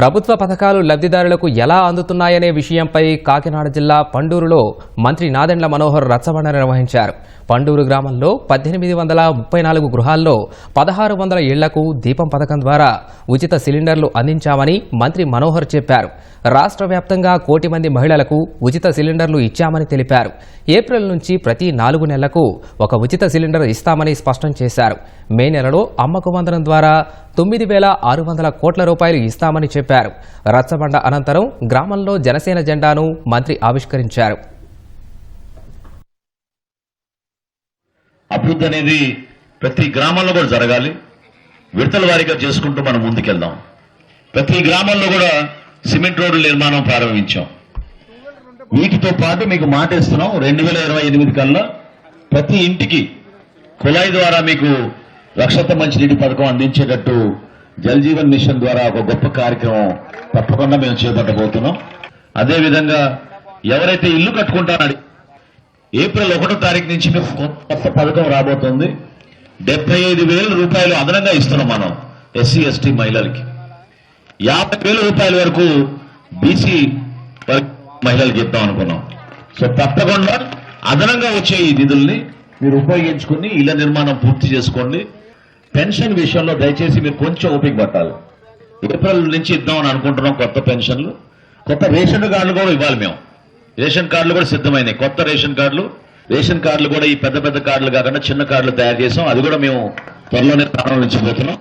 ప్రభుత్వ పథకాలు లబ్ధిదారులకు ఎలా అందుతున్నాయనే విషయంపై కాకినాడ జిల్లా పండూరులో మంత్రి నాదెండ్ల మనోహర్ రచ్చబండ నిర్వహించారు. పండూరు గ్రామంలో పద్దెనిమిది వందల ముప్పై నాలుగు గృహాల్లో పదహారు వందల ఇళ్ళకు దీపం పథకం ద్వారా ఉచిత సిలిండర్లు అందించామని మంత్రి మనోహర్ చెప్పారు. రాష్ట్ర వ్యాప్తంగా కోటి మంది మహిళలకు ఉచిత సిలిండర్లు ఇచ్చామని తెలిపారు. ఏప్రిల్ నుంచి ప్రతి నాలుగు నెలలకు ఒక ఉచిత సిలిండర్ ఇస్తామని స్పష్టం చేశారు. మే నెలలో అమ్మకు వందనం ద్వారా తొమ్మిది వేల ఆరు వందల కోట్ల రూపాయలు ఇస్తామని చెప్పారు. రచ్చబండ అనంతరం గ్రామంలో జనసేన జెండాను మంత్రి ఆవిష్కరించారు. అభివృద్ధి అనేది ప్రతి గ్రామంలో కూడా జరగాలి. విడతల వారీగా చేసుకుంటూ మనం ముందుకెళ్దాం. ప్రతి గ్రామంలో కూడా సిమెంట్ రోడ్ల నిర్మాణం ప్రారంభించాం. వీటితో పాటు మీకు మాట ఇస్తున్నాం రెండు వేల ఇరవై ఎనిమిది కల్లా ప్రతి ఇంటికి కుళాయి ద్వారా మీకు రక్షత మంచినీటి పథకం అందించేటట్టు జల్ జీవన్ మిషన్ ద్వారా ఒక గొప్ప కార్యక్రమం తప్పకుండా మేము చేపట్టబోతున్నాం. అదేవిధంగా ఎవరైతే ఇల్లు కట్టుకుంటారని ఏప్రిల్ ఒకటో తారీఖు నుంచి కొత్త పథకం రాబోతుంది. డెబ్బై ఐదు వేల రూపాయలు అదనంగా ఇస్తున్నాం మనం ఎస్సీ ఎస్టీ మహిళలకి. యాభై వేల రూపాయల వరకు బీసీ మహిళలకు ఇద్దాం అనుకున్నాం. సో తప్పకుండా అదనంగా వచ్చే ఈ నిధుల్ని మీరు ఉపయోగించుకుని ఇళ్ళ నిర్మాణం పూర్తి చేసుకోండి. పెన్షన్ విషయంలో దయచేసి మీరు కొంచెం ఓపిక పట్టాలి. ఏప్రిల్ నుంచి ఇద్దామని అనుకుంటున్నాం కొత్త పెన్షన్లు. కొత్త రేషన్ కార్డులు కూడా ఇవ్వాలి మేము. రేషన్ కార్డులు కూడా సిద్ధమైనాయి. కొత్త రేషన్ కార్డులు. రేషన్ కార్డులు కూడా ఈ పెద్ద పెద్ద కార్డులు కాకుండా చిన్న కార్డులు తయారు చేసాం. అది కూడా మేము త్వరలోనే ప్రారంభించబోతున్నాం.